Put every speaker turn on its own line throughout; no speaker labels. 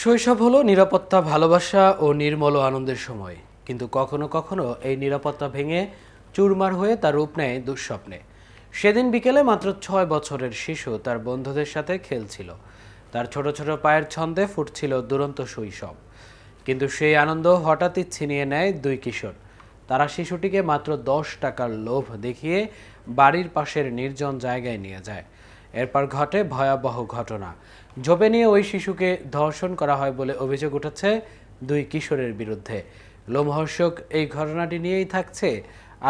শৈশব হলো নিরাপত্তা, ভালোবাসা ও নির্মল আনন্দের সময়। কিন্তু কখনো কখনো এই নিরাপত্তা ভেঙে চুরমার হয়ে তার রূপ নেয় দুঃস্বপ্নে। সেদিন বিকেলে মাত্র ছয় বছরের শিশু তার বন্ধুদের সাথে খেলছিল। তার ছোট ছোট পায়ের ছন্দে ফুটছিল দুরন্ত শৈশব। কিন্তু সেই আনন্দ হঠাৎই ছিনিয়ে নেয় দুই কিশোর। তারা শিশুটিকে মাত্র দশ টাকার লোভ দেখিয়ে বাড়ির পাশের নির্জন জায়গায় নিয়ে যায়। এরপর ঘটে ভয়াবহ ঘটনা। ঝোপে নিয়ে ওই শিশুকে ধর্ষণ করা হয় বলে অভিযোগ উঠেছে দুই কিশোরের বিরুদ্ধে। লোমহর্ষক এই ঘটনাটি নিয়েই থাকছে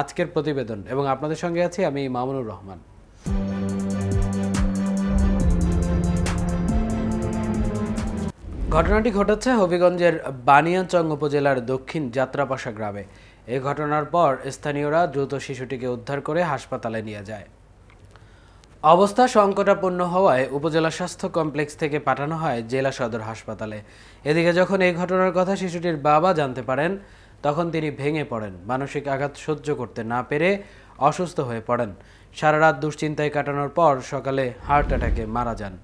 আজকের প্রতিবেদন এবং আপনাদের সঙ্গে আছি আমি মামুনুর রহমান। ঘটনাটি ঘটেছে হবিগঞ্জের বানিয়াচং উপজেলার দক্ষিণ যাত্রাপাশা গ্রামে। এই ঘটনার পর স্থানীয়রা দ্রুত শিশুটিকে উদ্ধার করে হাসপাতালে নিয়ে যায়। অবস্থা সংকটাপন্ন হওয়ায় উপজেলা স্বাস্থ্য কমপ্লেক্স থেকে পাঠানো হয় জেলা সদর হাসপাতালে। এদিকে যখন এই ঘটনার কথা শিশুটির বাবা জানতে পারেন, তখন তিনি ভেঙে পড়েন। মানসিক আঘাত সহ্য করতে না পেরে অসুস্থ হয়ে পড়েন। সারা রাত দুশ্চিন্তায় কাটানোর পর সকালে হার্ট অ্যাটাকে মারা যান।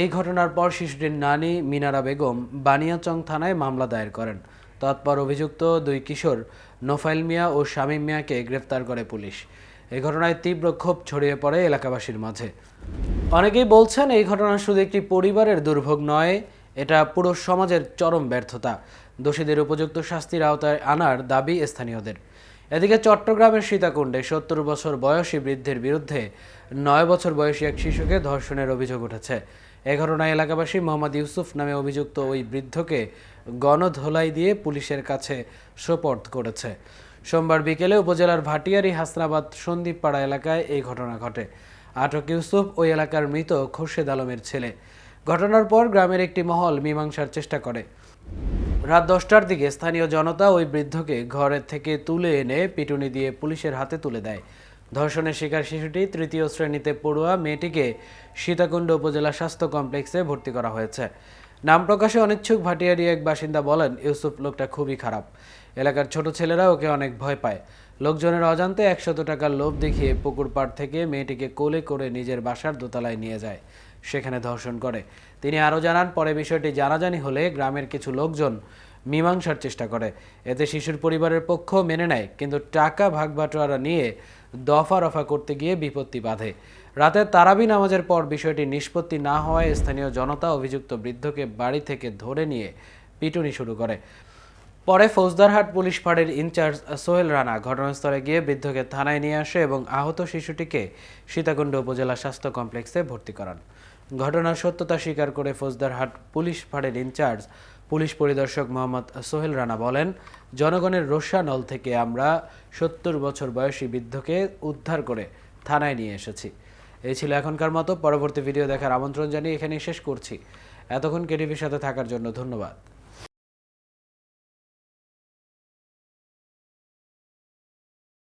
এই ঘটনার পর শিশুটির নানি মিনারা বেগম বানিয়াচং থানায় মামলা দায়ের করেন। তৎপর অভিযুক্ত দুই কিশোর নোফাইল মিয়া ও শামীম মিয়াকে গ্রেফতার করে পুলিশ। এই ঘটনায় তীব্র ক্ষোভ ছড়িয়ে পড়ে এলাকাবাসীর মাঝে। অনেকেই বলছেন এই ঘটনা শুধু একটি পরিবারের দুর্ভোগ নয়, এটা পুরো সমাজের চরম ব্যর্থতা। দোষীদের উপযুক্ত শাস্তির আওতায় আনার দাবি স্থানীয়দের। এদিকে চট্টগ্রামের সীতাকুণ্ডে সত্তর বছর বয়সী বৃদ্ধের বিরুদ্ধে নয় বছর বয়সী এক শিশুকে ধর্ষণের অভিযোগ উঠেছে। এ ঘটনায় এলাকাবাসী মোহাম্মদ ইউসুফ নামে অভিযুক্ত ওই বৃদ্ধকে গণধোলাই দিয়ে পুলিশের কাছে সোপর্দ করেছে। সোমবার বিকেলে উপজেলার ভাটিয়ারি, হাসনাবাদ, সন্দীপপাড়া এলাকায় এই ঘটনা ঘটে। আটক ইউসুফ ওই এলাকার মৃত খোরশেদ আলমের ছেলে। ঘটনার পর গ্রামের একটি মহল মীমাংসার চেষ্টা করে। রাত দশটার দিকে স্থানীয় জনতা ওই বৃদ্ধকে ঘরের থেকে তুলে এনে পিটুনি দিয়ে পুলিশের হাতে তুলে দেয়। ধর্ষণের শিকার শিশুটি তৃতীয় শ্রেণীতে পড়ুয়া মেয়েটিকে সীতাকুণ্ড উপজেলা স্বাস্থ্য কমপ্লেক্সে ভর্তি করা হয়েছে। নাম প্রকাশে অনিচ্ছুক ভাটিয়ারি এক বাসিন্দা বলেন, ইউসুফ লোকটা খুবই খারাপ। এলাকার ছোট ছেলেরা ওকে অনেক ভয় পায়। লোকজনের অজান্তে একশত টাকার লোভ দেখিয়ে পুকুর পাড় থেকে মেয়েটিকে কোলে করে নিজের বাসার দোতলায় নিয়ে যায়। সেখানে ধর্ষণ করে। তিনি আরও জানান, পরে বিষয়টি জানাজানি হলে গ্রামের কিছু লোকজন মীমাংসার চেষ্টা করে। এতে শিশুর পরিবারের পক্ষ মেনে নেয়, কিন্তু টাকা ভাগ বাটোয়ারা নিয়ে দফা রফা করতে গিয়ে বিপত্তি বাধে। রাতে তারাবি নামাজের পর বিষয়টি নিষ্পত্তি না হওয়ায় স্থানীয় জনতা অভিযুক্ত বৃদ্ধকে বাড়ি থেকে ধরে নিয়ে পিটুনি শুরু করে। পরে ফৌজদারহাট পুলিশ ফাঁড়ির ইনচার্জ সোহেল রানা ঘটনাস্থলে গিয়ে বৃদ্ধকে থানায় নিয়ে আসে এবং আহত শিশুটিকে সীতাকুণ্ড উপজেলা স্বাস্থ্য কমপ্লেক্সে ভর্তি করান। ঘটনার সত্যতা স্বীকার করে ফৌজদারহাট পুলিশ ফাঁড়ির ইনচার্জ পুলিশ পরিদর্শক মোহাম্মদ সোহেল রানা বলেন, জনগণের রোষানল থেকে আমরা সত্তর বছর বয়সী বৃদ্ধকে উদ্ধার করে থানায় নিয়ে এসেছি। এই ছিল এখনকার মতো। পরবর্তী ভিডিও দেখার আমন্ত্রণ জানিয়ে এখানে শেষ করছি। এতক্ষণ কেটিভির সাথে থাকার জন্য ধন্যবাদ।